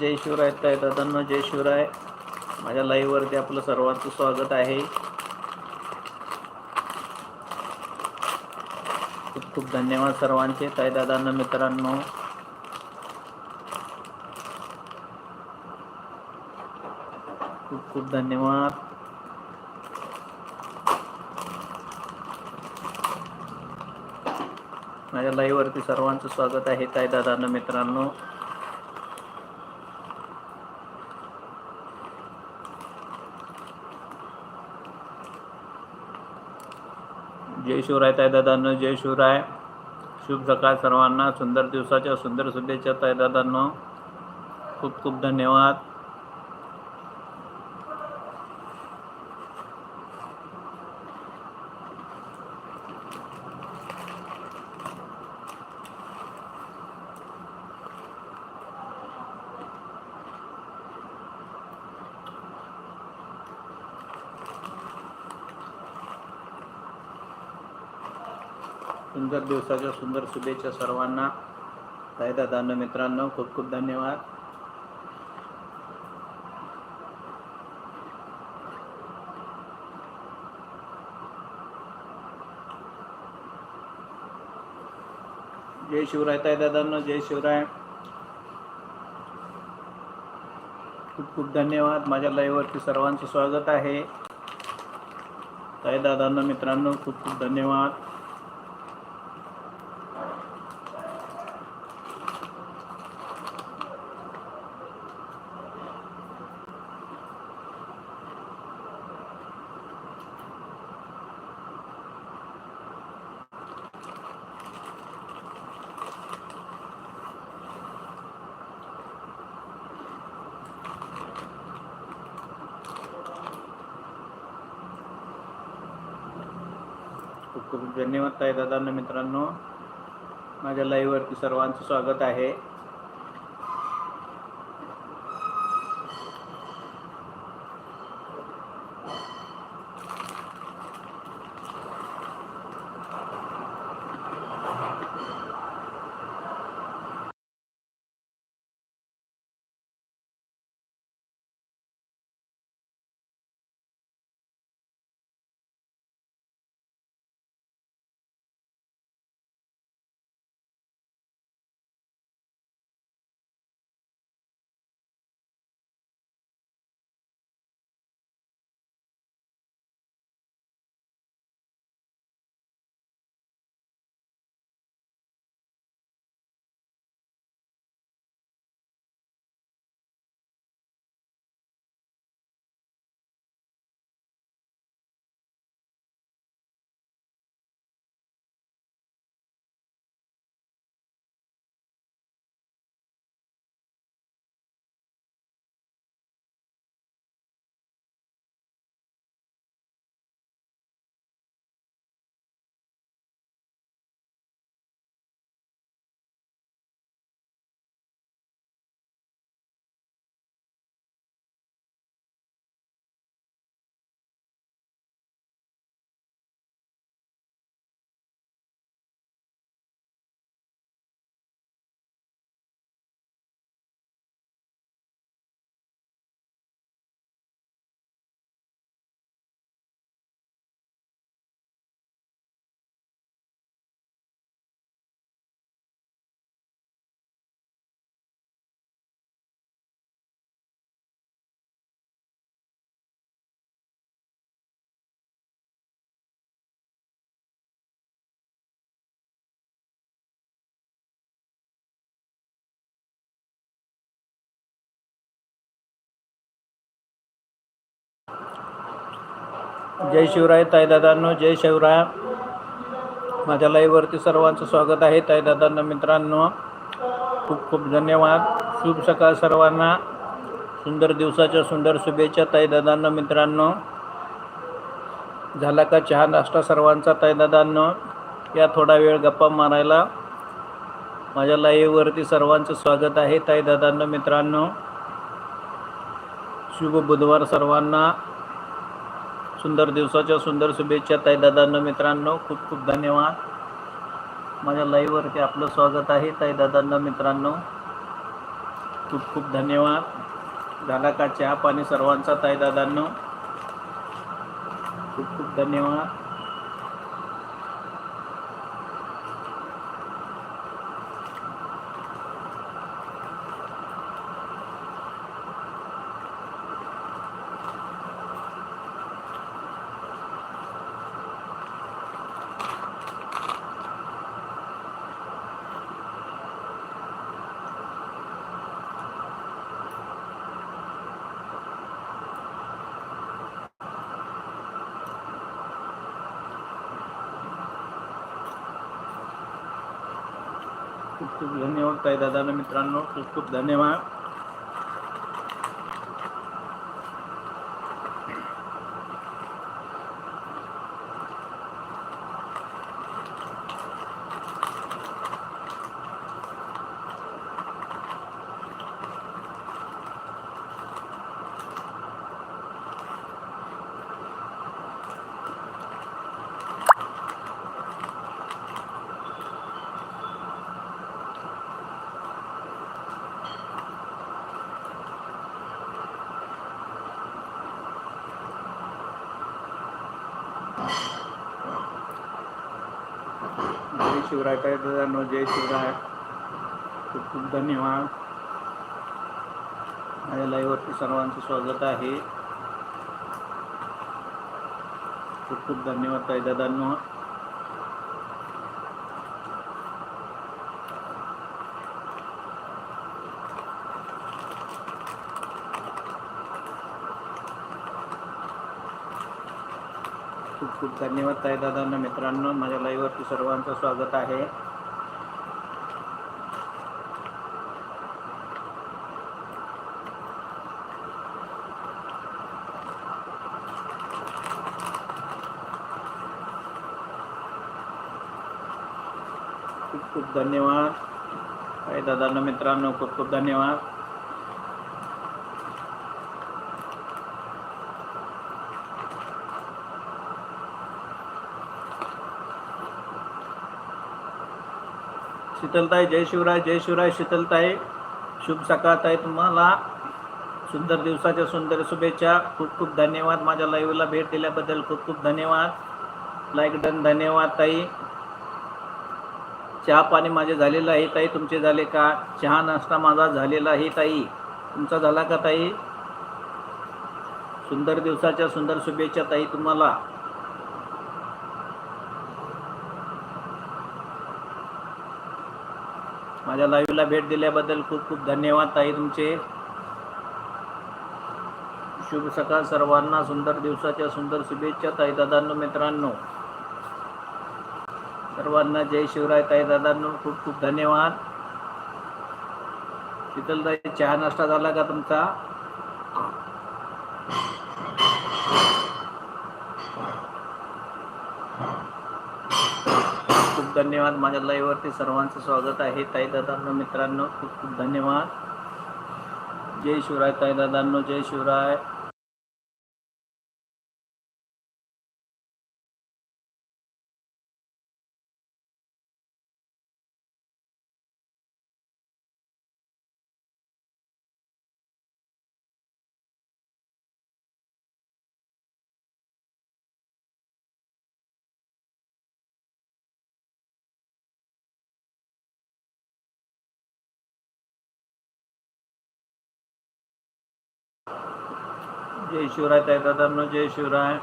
जय शिवराय ताई दादांना जय शिवराय माझ्या लाईव्हवरती आपलं सर्वांचं स्वागत आहे. खूप खूप धन्यवाद सर्वांचे. ताई दादांना मित्रांनो. खूप खूप धन्यवाद. माझ्या लाईव्हवरती सर्वांचं स्वागत आहे ताई दादांना मित्रांनो. जय शिवराय ताई जय शिवराय. शुभ सकाळ सर्वांना. सुंदर दिवसाच्या सुंदर शुभेच्छा ताई खूप खूप धन्यवाद. सुंदर दिवसाच्या सुंदर शुभेच्छा सर्वांना. ताई मित्रांनो खूप खूप धन्यवाद. जय शिवराय ताई दादांनो जय शिवराय. खूप खूप धन्यवाद. माझ्या लाईव्हवरती सर्वांचं स्वागत आहे. ताईदादांना मित्रांनो खूप खूप धन्यवाद. खूप खूप धन्यवाद ताई दादांना मित्रांनो. माझ्या लाईव्हवरती सर्वांचं स्वागत आहे. जय शिवराय ताईदादांनो जय शिवराय. माझ्या लाईव्हवरती सर्वांचं स्वागत आहे. ताईदादांना मित्रांनो खूप खूप धन्यवाद. शुभ सकाळ सर्वांना. सुंदर दिवसाच्या सुंदर शुभेच्छा ताईदादांना मित्रांनो. झाला का चहा नाश्ता सर्वांचा ताईदादांनो या थोडा वेळ गप्पा मारायला. माझ्या लाईव्हवरती सर्वांचं स्वागत आहे ताईदादांना मित्रांनो. शुभ बुधवार सर्वांना. सुंदर दिवसाच्या सुंदर शुभेच्छा ताई दादांनो मित्रांनो. खूप खूप धन्यवाद. माझ्या लाईव्हवरती आपलं स्वागत आहे ताई दादांना मित्रांनो. खूप खूप धन्यवाद. झाला का चहा पाणी सर्वांचा ताई दादांनो? खूप खूप धन्यवाद. खूप खूप धन्यवाद ताई दादांना मित्रांनो खूप खूप धन्यवाद जय शिवराय ताई दादांनो जय शिवराय. खूप खूप धन्यवाद. माझ्या लाईव्हवरती सर्वांचं स्वागत आहे. खूप खूप धन्यवाद ताई खूप खूप धन्यवाद ताई दादांना मित्रांनो. माझ्या लाईव्हवरती सर्वांचं स्वागत आहे. खूप खूप धन्यवाद. ताई दादांना मित्रांनो खूप खूप धन्यवाद. शीतलताई जय शिवराय जय शिवराय शीतलताई. शुभ सकाळताई तुम्हाला. सुंदर दिवसाच्या सुंदर शुभेच्छा. खूप खूप धन्यवाद माझ्या लाईव्हला भेट दिल्याबद्दल. खूप खूप धन्यवाद. लाईक डन धन्यवाद ताई. चहा पाणी माझे झालेलं आहे ताई. तुमचे झाले का? चहा नाश्ता माझा झालेला आहे ताई. तुमचा झाला का ताई? सुंदर दिवसाच्या सुंदर शुभेच्छा ताई तुम्हाला. माझ्या लाईव्हला भेट दिल्याबद्दल खूप खूप धन्यवाद ताई तुमचे. शुभ सकाळ सर्वांना सुंदर दिवसाच्या सुंदर शुभेच्छा ताई दादांनो मित्रांनो. सर्वांना जय शिवराय ताई दादांनो खूप खूप धन्यवाद. शीतलताई चहा नाश्ता झाला का तुमचा? धन्यवाद. माझ्या लाईव्हवरती सर्वांचं स्वागत आहे. ताईदादांनो मित्रांनो खूप खूप धन्यवाद. जय शिवराय ताईदादांनो जय शिवराय. जय शिवराय ताईदादांनो जय शिवराय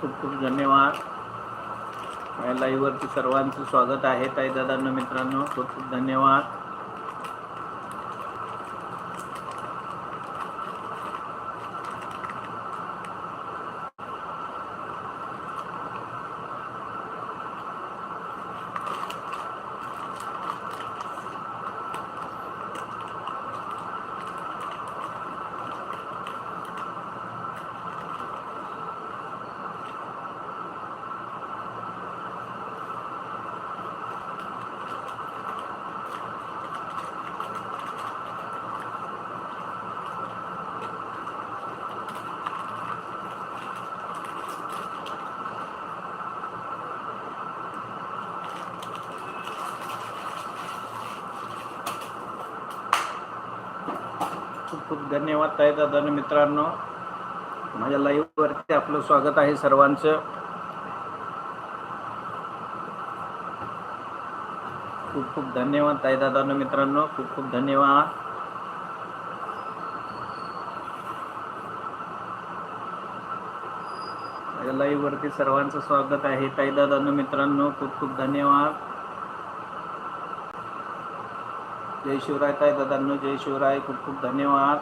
खूप खूप धन्यवाद. माझ्या लाईव्हवरती सर्वांचं स्वागत आहे ताईदादांनो मित्रांनो. खूप खूप धन्यवाद. खूप धन्यवाद ताई दादा मित्रांनो. माझ्या लाईव्हवरती आपलं स्वागत आहे सर्वांचं. खूप खूप धन्यवाद ताई दादा मित्रांनो. खूप खूप धन्यवाद. माझ्या लाईव्हवरती सर्वांचं स्वागत आहे ताई दादा मित्रांनो. खूप खूप धन्यवाद. जय शिवराय काय दादांनो जय शिवराय. खूप खूप धन्यवाद.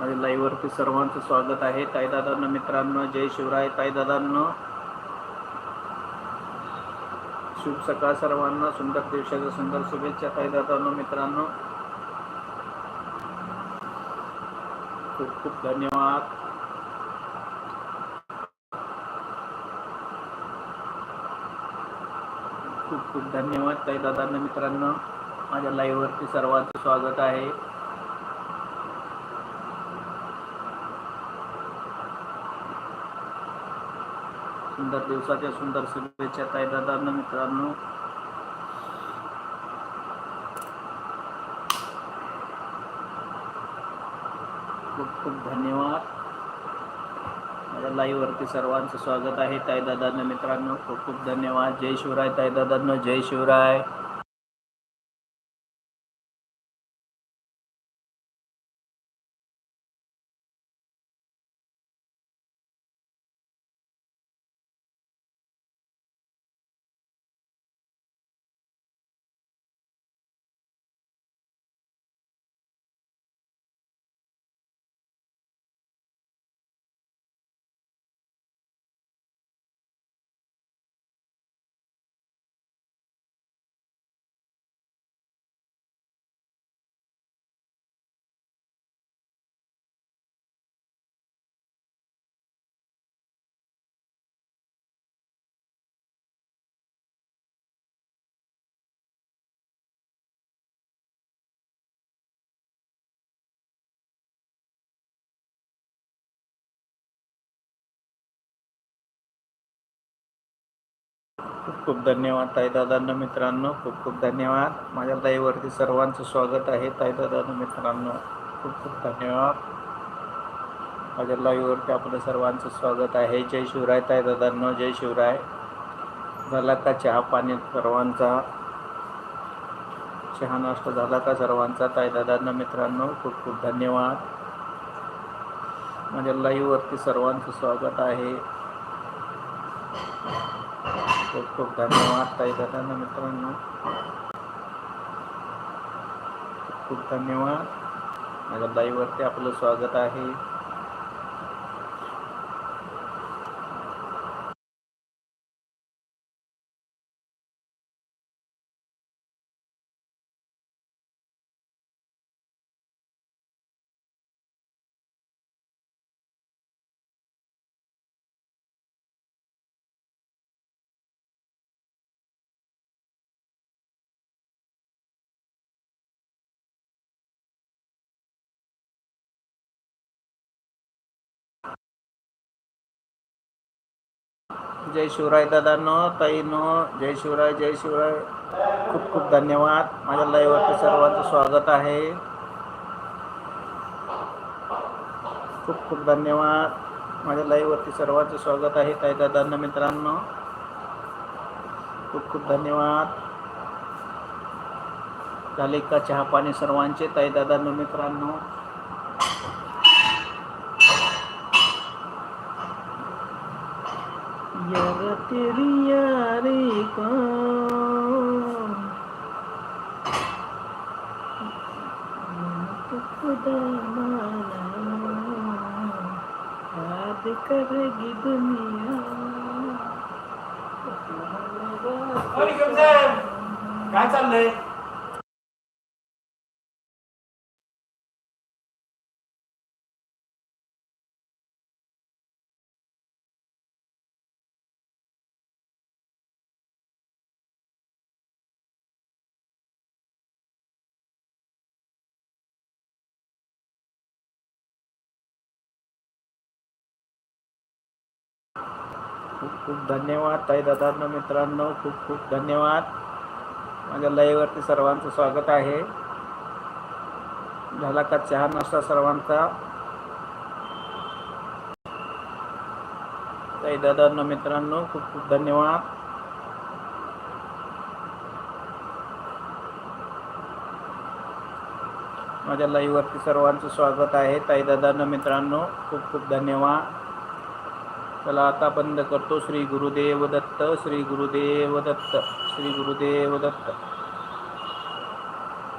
माझ्या लाईव्ह वरती सर्वांचं स्वागत आहे. ताई दादांना मित्रांनो जय शिवराय. ताई दादांनो शुभ सकाळ सर्वांना. सुंदर दिवसाच्या सुंदर शुभेच्छा ताई दादांनो मित्रांनो. खूप खूप धन्यवाद. खूप खूप धन्यवाद ताई दादांना मित्रांनो माझ्या लाईव्हवरती सर्वांचं स्वागत आहे. सुंदर दिवसाच्या सुंदर शुभेच्छा ताई दादांना मित्रांनो. खूप खूप धन्यवाद. माझ्या सर्वांचं स्वागत आहे. ताईदादांना मित्रांनो खूप खूप धन्यवाद. जय शिवराय. ताईदादांनो जय शिवराय. खूप खूप धन्यवाद ताईदादांना मित्रांनो. खूप खूप धन्यवाद. माझ्या ताईवरती सर्वांचं स्वागत आहे. ताईदादांना मित्रांनो खूप खूप धन्यवाद. माझ्या लाईव्हवरती आपलं सर्वांचं स्वागत आहे. जय शिवराय ताईदादांनो जय शिवराय. झाला का चहा पाणी सर्वांचा? चहा नाश्ता झाला का सर्वांचा? ताईदादांना मित्रांनो खूप खूप धन्यवाद. माझ्या लाईव्हवरती सर्वांचं स्वागत आहे. खूप खूप धन्यवाद ताई दादांना मित्रांनो. खूप खूप धन्यवाद. माझ्या लाईव्हवरती आपलं स्वागत आहे. जय शिवराय दादांनो ताईनो जय शिवराय जय शिवराय. खूप खूप धन्यवाद. माझ्या लाईव्हवरती सर्वांचं स्वागत आहे. खूप खूप धन्यवाद. माझ्या लाईव्हवरती सर्वांचं स्वागत आहे ताई दादांना मित्रांनो. खूप खूप धन्यवाद. झाले का चहा पाणी सर्वांचे ताई दादांना मित्रांनो? यार तेरी यारी को तो खुदा माना याद करेगी दुनिया निकम साहेब काय चाललंय खूप खूप धन्यवाद ताई दादांनो मित्रांनो खूप खूप धन्यवाद. माझ्या लाईव्हवरती सर्वांचं स्वागत आहे. झाला का चहा नाश्ता सर्वांचा? ताई दादांनो मित्रांनो खूप खूप धन्यवाद. माझ्या लाईव्हवरती सर्वांचं स्वागत आहे. ताईदादांना मित्रांनो खूप खूप धन्यवाद. चला आता बंद करतो श्री गुरुदेव दत्त श्री गुरुदेव दत्त श्री गुरुदेव दत्त